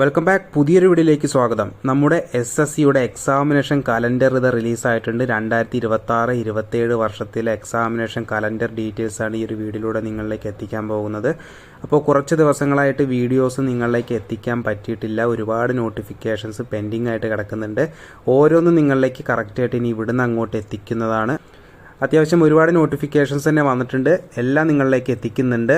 Welcome back. പുതിയൊരു വീഡിയോയിലേക്ക് സ്വാഗതം. നമ്മുടെ എസ് എസ് സിയുടെ എക്സാമിനേഷൻ കലണ്ടർ ഇത് റിലീസായിട്ടുണ്ട് രണ്ടായിരത്തി ഇരുപത്തി ആറ് ഇരുപത്തേഴ് വർഷത്തിലെ എക്സാമിനേഷൻ കലണ്ടർ ഡീറ്റെയിൽസ് ആണ് ഈ ഒരു വീഡിയോയിലൂടെ നിങ്ങളിലേക്ക് എത്തിക്കാൻ പോകുന്നത്. അപ്പോൾ കുറച്ച് ദിവസങ്ങളായിട്ട് വീഡിയോസ് നിങ്ങളിലേക്ക് എത്തിക്കാൻ പറ്റിയിട്ടില്ല. ഒരുപാട് നോട്ടിഫിക്കേഷൻസ് പെൻഡിങ് ആയിട്ട് കിടക്കുന്നുണ്ട്. ഓരോന്നും നിങ്ങളിലേക്ക് കറക്റ്റായിട്ട് ഇനി ഇവിടുന്ന് അങ്ങോട്ട് എത്തിക്കുന്നതാണ്. അത്യാവശ്യം ഒരുപാട് നോട്ടിഫിക്കേഷൻസ് തന്നെ വന്നിട്ടുണ്ട്. എല്ലാം നിങ്ങളിലേക്ക് എത്തിക്കുന്നുണ്ട്.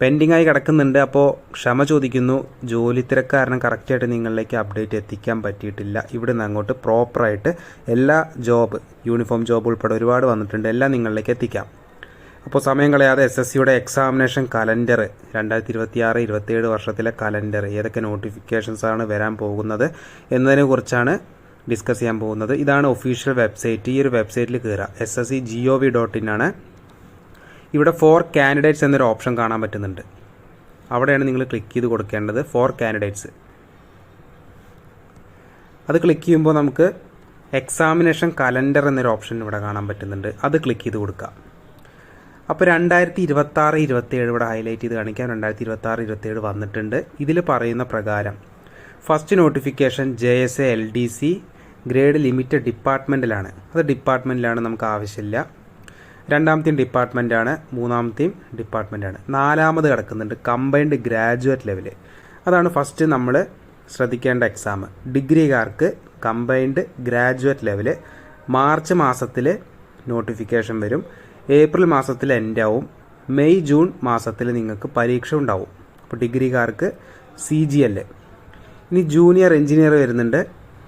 പെൻഡിങ് ആയി കിടക്കുന്നുണ്ട്. അപ്പോൾ ക്ഷമ ചോദിക്കുന്നു. ജോലി തിരക്കാരണം കറക്റ്റായിട്ട് നിങ്ങളിലേക്ക് അപ്ഡേറ്റ് എത്തിക്കാൻ പറ്റിയിട്ടില്ല. ഇവിടെ നിന്ന് അങ്ങോട്ട് പ്രോപ്പറായിട്ട് എല്ലാ ജോബ് യൂണിഫോം ജോബ് ഉൾപ്പെടെ ഒരുപാട് വന്നിട്ടുണ്ട്. എല്ലാം നിങ്ങളിലേക്ക് എത്തിക്കാം. അപ്പോൾ സമയം കളയാതെ എസ് എസ് സിയുടെ എക്സാമിനേഷൻ കലണ്ടർ രണ്ടായിരത്തി ഇരുപത്തി ആറ് ഇരുപത്തിയേഴ് വർഷത്തിലെ കലണ്ടർ ഏതൊക്കെ നോട്ടിഫിക്കേഷൻസ് ആണ് വരാൻ പോകുന്നത് എന്നതിനെ കുറിച്ചാണ് ഡിസ്കസ് ചെയ്യാൻ പോകുന്നത്. ഇതാണ് ഒഫീഷ്യൽ വെബ്സൈറ്റ്. ഈ ഒരു വെബ്സൈറ്റിൽ കയറുക. S S C G O V dot in ആണ്. ഇവിടെ ഫോർ കാൻഡിഡേറ്റ്സ് എന്നൊരു ഓപ്ഷൻ കാണാൻ പറ്റുന്നുണ്ട്. അവിടെയാണ് നിങ്ങൾ ക്ലിക്ക് ചെയ്ത് കൊടുക്കേണ്ടത് ഫോർ കാൻഡിഡേറ്റ്സ് അത് ക്ലിക്ക് ചെയ്യുമ്പോൾ നമുക്ക് എക്സാമിനേഷൻ കലണ്ടർ എന്നൊരു ഓപ്ഷൻ ഇവിടെ കാണാൻ പറ്റുന്നുണ്ട്. അത് ക്ലിക്ക് ചെയ്ത് കൊടുക്കുക. അപ്പോൾ രണ്ടായിരത്തി ഇരുപത്തി ആറ് ഇരുപത്തേഴ് ഇവിടെ ഹൈലൈറ്റ് ചെയ്ത് കാണിക്കാം. രണ്ടായിരത്തി ഇരുപത്തി ആറ് ഇരുപത്തേഴ് വന്നിട്ടുണ്ട്. ഇതിൽ പറയുന്ന പ്രകാരം first notification J S A L D C grade limited ഡിപ്പാർട്ട്മെന്റിലാണ് അത് ഡിപ്പാർട്ട്മെന്റിലാണ് നമുക്ക് ആവശ്യമില്ല. രണ്ടാമത്തെയും ഡിപ്പാർട്ട്മെന്റാണ് മൂന്നാമത്തെയും ഡിപ്പാർട്ട്മെന്റാണ് നാലാമത് കിടക്കുന്നുണ്ട് കമ്പൈൻഡ് ഗ്രാജുവേറ്റ് ലെവൽ അതാണ് ഫസ്റ്റ് നമ്മൾ ശ്രദ്ധിക്കേണ്ട എക്സാം ഡിഗ്രിക്കാർക്ക് കമ്പൈൻഡ് ഗ്രാജുവേറ്റ് ലെവൽ മാർച്ച് മാസത്തിൽ നോട്ടിഫിക്കേഷൻ വരും. ഏപ്രിൽ മാസത്തിൽ എൻഡ് ആവും. മെയ് ജൂൺ മാസത്തിൽ നിങ്ങൾക്ക് പരീക്ഷ ഉണ്ടാവും. അപ്പോൾ ഡിഗ്രിക്കാർക്ക് സി ജി എൽ ഇനി ജൂനിയർ എഞ്ചിനീയർ വരുന്നുണ്ട്.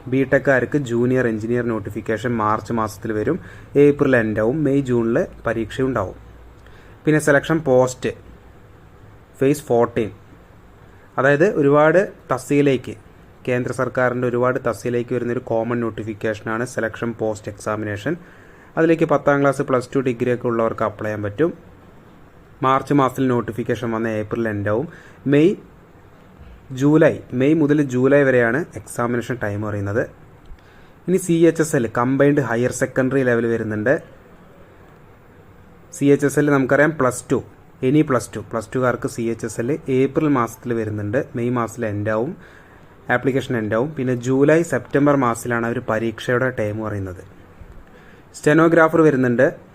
ബി ടെക്കാർക്ക് ജൂനിയർ എഞ്ചിനീയർ നോട്ടിഫിക്കേഷൻ മാർച്ച് മാസത്തിൽ വരും. ഏപ്രിൽ എൻഡാവും. മെയ് ജൂണിൽ പരീക്ഷയുണ്ടാവും. പിന്നെ സെലക്ഷൻ പോസ്റ്റ് ഫേസ് ഫോർട്ടീൻ. അതായത് ഒരുപാട് തസ്തിയിലേക്ക് കേന്ദ്ര സർക്കാരിന്റെ ഒരുപാട് തസ്തിയിലേക്ക് വരുന്നൊരു കോമൺ നോട്ടിഫിക്കേഷനാണ് സെലക്ഷൻ പോസ്റ്റ് എക്സാമിനേഷൻ. അതിലേക്ക് പത്താം ക്ലാസ് പ്ലസ് ടു ഡിഗ്രി ഒക്കെ ഉള്ളവർക്ക് അപ്ലൈ ചെയ്യാൻ പറ്റും. മാർച്ച് മാസത്തിൽ നോട്ടിഫിക്കേഷൻ വന്ന ഏപ്രിൽ എൻഡാവും. മെയ് ജൂലൈ മെയ് മുതൽ ജൂലൈ വരെയാണ് എക്സാമിനേഷൻ ടൈം പറയുന്നത്. ഇനി C H S L combined higher secondary level വരുന്നുണ്ട്. സി എച്ച് എസ് എൽ നമുക്കറിയാം plus two any plus two plus ടുകാർക്ക് C H S L April മാസത്തിൽ വരുന്നുണ്ട്. മെയ് മാസത്തിൽ എൻഡാവും ആപ്ലിക്കേഷൻ എൻഡാവും പിന്നെ ജൂലൈ സെപ്റ്റംബർ മാസത്തിലാണ് അവർ പരീക്ഷയുടെ ടൈം പറയുന്നത്. സ്റ്റെനോഗ്രാഫർ വരുന്നുണ്ട്.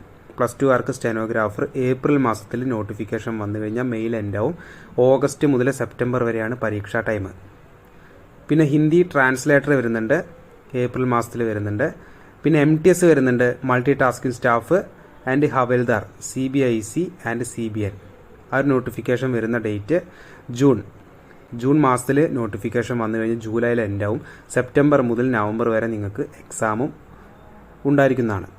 പ്ലസ് ടു ആർക്ക് സ്റ്റെനോഗ്രാഫർ ഏപ്രിൽ മാസത്തിൽ നോട്ടിഫിക്കേഷൻ വന്നു കഴിഞ്ഞാൽ മെയിൽ എൻഡാവും ഓഗസ്റ്റ് മുതൽ സെപ്റ്റംബർ വരെയാണ് പരീക്ഷാ ടൈം പിന്നെ ഹിന്ദി ട്രാൻസ്ലേറ്റർ വരുന്നുണ്ട്. ഏപ്രിൽ മാസത്തിൽ വരുന്നുണ്ട്. പിന്നെ എം ടി എസ് വരുന്നുണ്ട്. Multi tasking staff and havaldar C B I C and C B N ആ ഒരു നോട്ടിഫിക്കേഷൻ വരുന്ന ഡേറ്റ് ജൂൺ ജൂൺ മാസത്തിൽ നോട്ടിഫിക്കേഷൻ വന്നു കഴിഞ്ഞാൽ ജൂലൈയിൽ എൻഡാവും സെപ്റ്റംബർ മുതൽ നവംബർ വരെ നിങ്ങൾക്ക് എക്സാമും ഉണ്ടായിരിക്കുന്നതാണ്.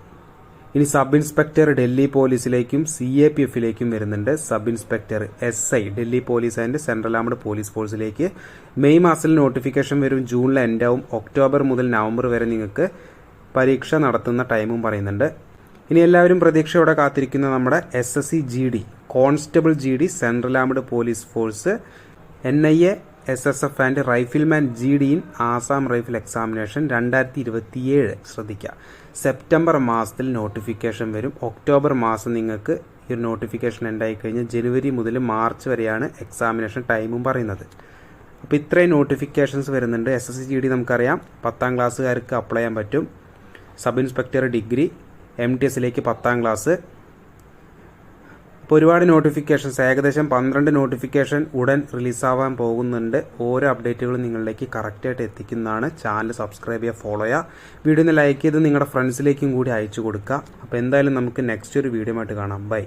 ഇനി സബ് ഇൻസ്പെക്ടർ ഡൽഹി പോലീസിലേക്കും സി എ പി എഫിലേക്കും വരുന്നുണ്ട്. Sub inspector S I Delhi police and central armed police ഫോഴ്സിലേക്ക്. May മാസത്തിൽ നോട്ടിഫിക്കേഷൻ വരും ജൂണിൽ എൻഡാവും ഒക്ടോബർ മുതൽ നവംബർ വരെ നിങ്ങൾക്ക് പരീക്ഷ നടത്തുന്ന ടൈമും പറയുന്നുണ്ട്. ഇനി എല്ലാവരും പ്രതീക്ഷയോടെ കാത്തിരിക്കുന്ന നമ്മുടെ S S C G D constable G D central armed police force N I A S S F and rifleman G D in Assam rifle examination രണ്ടായിരത്തി ഇരുപത്തിയേഴ് ശ്രദ്ധിക്കുക സെപ്റ്റംബർ മാസത്തിൽ നോട്ടിഫിക്കേഷൻ വരും. ഒക്ടോബർ മാസം നിങ്ങൾക്ക് ഈ നോട്ടിഫിക്കേഷൻ ഉണ്ടായി കഴിഞ്ഞാൽ ജനുവരി മുതൽ മാർച്ച് വരെയാണ് എക്സാമിനേഷൻ ടൈമും പറയുന്നത്. അപ്പോൾ ഇത്രയും നോട്ടിഫിക്കേഷൻസ് വരുന്നുണ്ട്. S S C G D നമുക്കറിയാം. പത്താം ക്ലാസ്സുകാർക്ക് അപ്ലൈ ചെയ്യാൻ പറ്റും. Sub inspector degree M T എസിലേക്ക് പത്താം ക്ലാസ് ഇപ്പോൾ ഒരുപാട് നോട്ടിഫിക്കേഷൻസ് ഏകദേശം പന്ത്രണ്ട് നോട്ടിഫിക്കേഷൻ ഉടൻ റിലീസാവാൻ പോകുന്നുണ്ട്. ഓരോ അപ്ഡേറ്റുകളും നിങ്ങളിലേക്ക് കറക്റ്റായിട്ട് എത്തിക്കുന്നതാണ്. ചാനൽ സബ്സ്ക്രൈബ് ചെയ്യുക ഫോളോ ചെയ്യുക. വീഡിയോ ലൈക്ക് ചെയ്ത് നിങ്ങളുടെ ഫ്രണ്ട്സിലേക്കും കൂടി അയച്ചു കൊടുക്കുക. അപ്പോൾ എന്തായാലും നമുക്ക് നെക്സ്റ്റ് ഒരു വീഡിയോ കാണാം. ബൈ